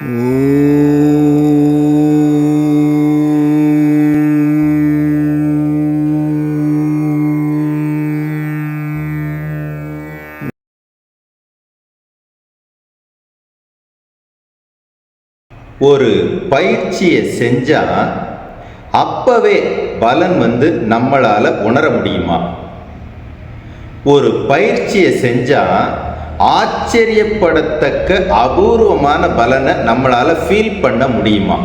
ஒரு பயிற்சியை செஞ்சா அப்பவே பலன் வந்து நம்மளால உணர முடியுமா? ஒரு பயிற்சியை செஞ்சா ஆச்சரியப்படத்தக்க அபூர்வமான பலனை நம்மளால ஃபீல் பண்ண முடியுமா?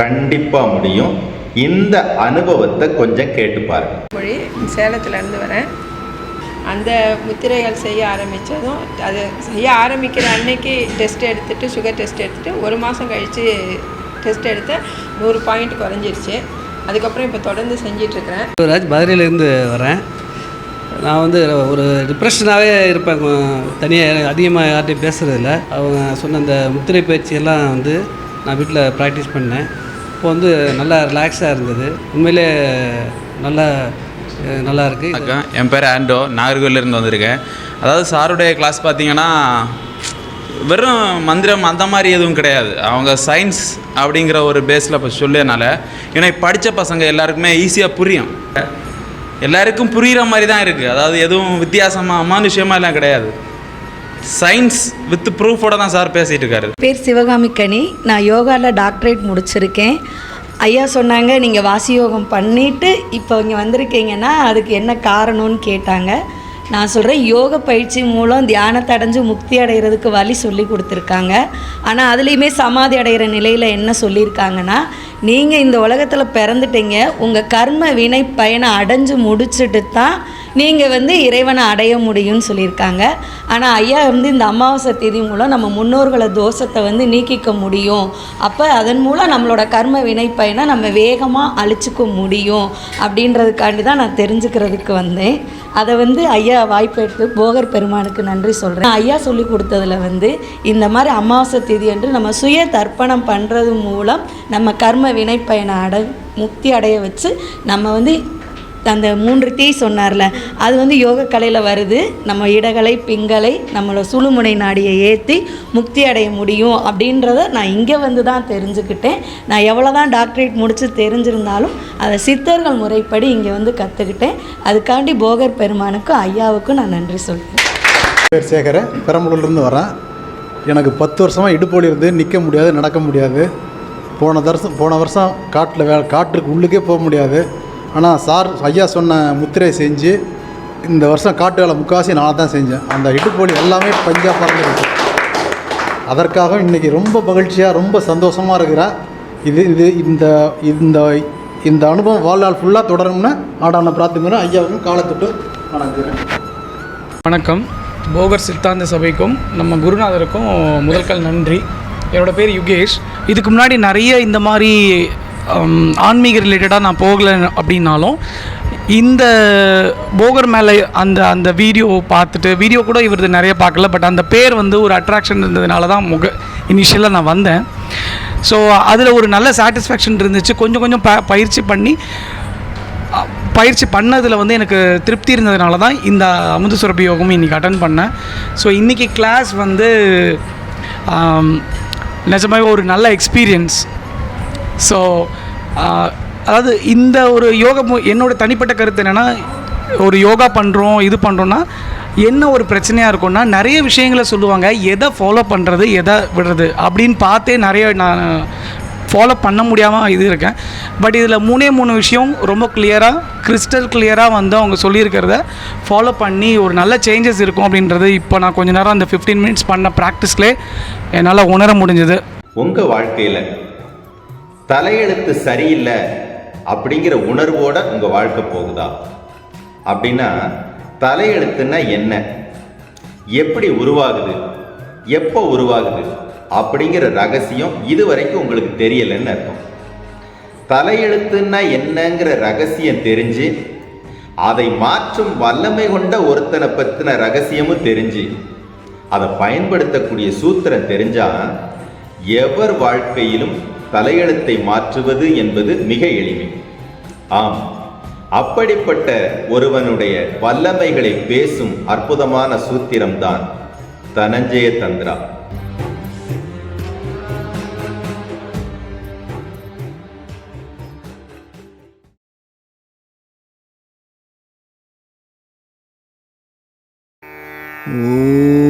கண்டிப்பா முடியும். இந்த அனுபவத்தை கொஞ்சம் கேட்டு பாருங்க. மொழி சேலத்துலேருந்து வரேன். அந்த முத்திரைகள் செய்ய ஆரம்பித்ததும் அது செய்ய ஆரம்பிக்கிற அன்னைக்கு டெஸ்ட் எடுத்துட்டு சுகர் டெஸ்ட் எடுத்துட்டு ஒரு மாதம் கழித்து டெஸ்ட் எடுத்தேன் நூறு பாயிண்ட் குறைஞ்சிருச்சு. அதுக்கப்புறம் இப்போ தொடர்ந்து செஞ்சிட்ருக்கிறேன் ராஜ் மதுரையிலேருந்து வரேன். நான் வந்து ஒரு டிப்ரெஷனாகவே இருப்பேன். தனியாக அதிகமாக யார்ட்டையும் பேசுகிறதில்ல அவங்க சொன்ன அந்த முத்திரை பயிற்சியெல்லாம் வந்து நான் வீட்டில் ப்ராக்டிஸ் பண்ணேன். இப்போ வந்து நல்லா ரிலாக்ஸாக இருந்தது. உண்மையிலே நல்லா நல்லா இருக்குது என் பேர் ஆண்டோ. நாகர்கோவிலேருந்து வந்திருக்கேன். அதாவது சாருடைய கிளாஸ் பார்த்தீங்கன்னா வெறும் மந்திரம் அந்த மாதிரி எதுவும் கிடையாது. அவங்க சயின்ஸ் அப்படிங்கிற ஒரு பேஸில் இப்போ சொல்லியனால ஏன்னா படித்த பசங்க எல்லாருக்குமே ஈஸியாக புரியும். எல்லாருக்கும் புரிகிற மாதிரி தான் இருக்குது அதாவது எதுவும் வித்தியாசமாக அமானுஷ்யமாக எல்லாம் கிடையாது. சயின்ஸ் வித் ப்ரூஃபோட தான் சார் பேசிகிட்டு இருக்காரு. பேர் சிவகாமி கனி. நான் யோகாவில் டாக்டரேட் முடிச்சிருக்கேன். ஐயா சொன்னாங்க நீங்கள் வாசி யோகம் பண்ணிவிட்டு இப்போ இங்கே வந்திருக்கீங்கன்னா அதுக்கு என்ன காரணம்னு கேட்டாங்க. நான் சொல்கிறேன் யோக பயிற்சி மூலம் தியானத்தை அடைஞ்சு முக்தி அடைகிறதுக்கு வழி சொல்லி கொடுத்துருக்காங்க. ஆனால் அதுலேயுமே சமாதி அடைகிற நிலையில் என்ன சொல்லியிருக்காங்கன்னா நீங்கள் இந்த உலகத்தில் பிறந்துட்டீங்க உங்கள் கர்ம வினை பயனை அடைஞ்சு முடிச்சுட்டு தான் நீங்கள் வந்து இறைவனை அடைய முடியும்னு சொல்லியிருக்காங்க. ஆனால் ஐயா வந்து இந்த அமாவாசை திதி மூலம் நம்ம முன்னோர்களை தோஷத்தை வந்து நீக்கிக்க முடியும். அப்போ அதன் மூலம் நம்மளோட கர்ம வினை பயனை நம்ம வேகமாக அழிச்சிக்க முடியும். அப்படின்றதுக்காண்டி தான் நான் தெரிஞ்சுக்கிறதுக்கு வந்தேன். அதை வந்து ஐயா வாய்ப்பு எடுத்து போகர் பெருமானுக்கு நன்றி சொல்கிறேன் ஐயா சொல்லி கொடுத்ததுல வந்து இந்த மாதிரி அமாவாசை திதி என்று நம்ம சுய தர்ப்பணம் பண்ணுறது மூலம் நம்ம கர்ம வினை பயனை முக்தி அடைய வச்சு நம்ம வந்து அந்த மூன்று தீ சொன்னார்ல அது வந்து யோக கலையில் வருது. நம்ம இடகலை பிங்கலை நம்மளோட சுழுமுனை நாடியை ஏற்றி முக்தி அடைய முடியும் அப்படின்றத நான் இங்கே வந்து தான் தெரிஞ்சுக்கிட்டேன். நான் எவ்வளோ தான் டாக்டரேட் முடித்து தெரிஞ்சிருந்தாலும் அதை சித்தர்கள் முறைப்படி இங்கே வந்து கற்றுக்கிட்டேன் அதுக்காண்டி போகர் பெருமானுக்கும் ஐயாவுக்கும் நான் நன்றி சொல்கிறேன் பேர் சேகர பெரம்பலூர்லேருந்து வரேன். எனக்கு பத்து வருஷமாக இடுப்போலி இருந்து நிற்க முடியாது நடக்க முடியாது. போன வருஷம் போன வருஷம் காட்டில் வே காட்டுக்கு உள்ளுக்கே போக முடியாது. ஆனால் சார் ஐயா சொன்ன முத்திரை செஞ்சு இந்த வருஷம் காட்டு வேலை முக்காசி நான் தான் செஞ்சேன். அந்த இடுப்போலி எல்லாமே பஞ்சாப் பறந்துருச்சு. அதற்காக இன்றைக்கி ரொம்ப மகிழ்ச்சியாக ரொம்ப சந்தோஷமாக இருக்கிறேன் இது இது இந்த இந்த இந்த அனுபவம் வாழ்நாள் ஃபுல்லாக தொடரும்னு ஆடான பிரார்த்திக்கிறேன். ஐயாவுக்கும் காலத்தொட்டு வணங்குகிறேன். வணக்கம். போகர் சித்தாந்த சபைக்கும் நம்ம குருநாதருக்கும் முதல்கள் நன்றி. என்னோடய பேர் யுகேஷ். இதுக்கு முன்னாடி நிறைய இந்த மாதிரி ஆன்மீக ரிலேட்டடாக நான் போகலை அப்படின்னாலும் இந்த போகர் மேலே அந்த அந்த வீடியோ பார்த்துட்டு வீடியோ கூட இவரது நிறைய பார்க்கல பட் அந்த பேர் வந்து ஒரு அட்ராக்ஷன் இருந்ததுனால தான் முக இனிஷியலாக நான் வந்தேன். ஸோ அதில் ஒரு நல்ல சாட்டிஸ்ஃபேக்ஷன் இருந்துச்சு. கொஞ்சம் கொஞ்சம் ப பயிற்சி பண்ணி பயிற்சி பண்ணதில் வந்து எனக்கு திருப்தி இருந்ததுனால தான் இந்த அமுத சுரபி யோகமும் இன்றைக்கி அட்டன் பண்ணேன். ஸோ இன்றைக்கி கிளாஸ் வந்து நிஜமாக ஒரு நல்ல எக்ஸ்பீரியன்ஸ் ஸோ அதாவது இந்த ஒரு யோகா என்னோடய என்னோட தனிப்பட்ட கருத்து என்னென்னா ஒரு யோகா பண்ணுறோம் இது பண்ணுறோன்னா என்ன ஒரு பிரச்சனையாக இருக்கும்னா நிறைய விஷயங்களை சொல்லுவாங்க. எதை ஃபாலோ பண்ணுறது எதை விடுறது அப்படின்னு பார்த்தே நிறைய நான் ஃபாலோ பண்ண முடியாமல் இது இருக்கேன். பட் இதில் மூணே மூணு விஷயம் ரொம்ப கிளியராக கிறிஸ்டல் கிளியராக வந்து அவங்க சொல்லியிருக்கிறத ஃபாலோ பண்ணி ஒரு நல்ல சேஞ்சஸ் இருக்கும் அப்படின்றது இப்போ நான் கொஞ்ச நேரம் அந்த 15 மினிட்ஸ் பண்ண ப்ராக்டிஸ்லேயே என்னால் உணர முடிஞ்சது. உங்க வாழ்க்கையில் தலையெழுத்து சரியில்லை அப்படிங்கிற உணர்வோட உங்க வாழ்க்கை போகுதா? அப்படின்னா தலையெழுத்துன்னா என்ன? எப்படி உருவாகுது? எப்போ உருவாகுது? அப்படிங்கிற ரகசியம் இதுவரைக்கும் உங்களுக்கு தெரியலைன்னு அர்த்தம். தலையெழுத்துன்னா என்னங்கிற ரகசியம் தெரிஞ்சு அதை மாற்றும் வல்லமை கொண்ட ஒருத்தனை பற்றின ரகசியமும் தெரிஞ்சு அதை பயன்படுத்தக்கூடிய சூத்திரம் தெரிஞ்சால் எவர் வாழ்க்கையிலும் தலையெழுத்தை மாற்றுவது என்பது மிக எளிமை ஆம் அப்படிப்பட்ட ஒருவனுடைய வல்லமைகளை பேசும் அற்புதமான சூத்திரம்தான் தனஞ்சய தந்திரா Ooh.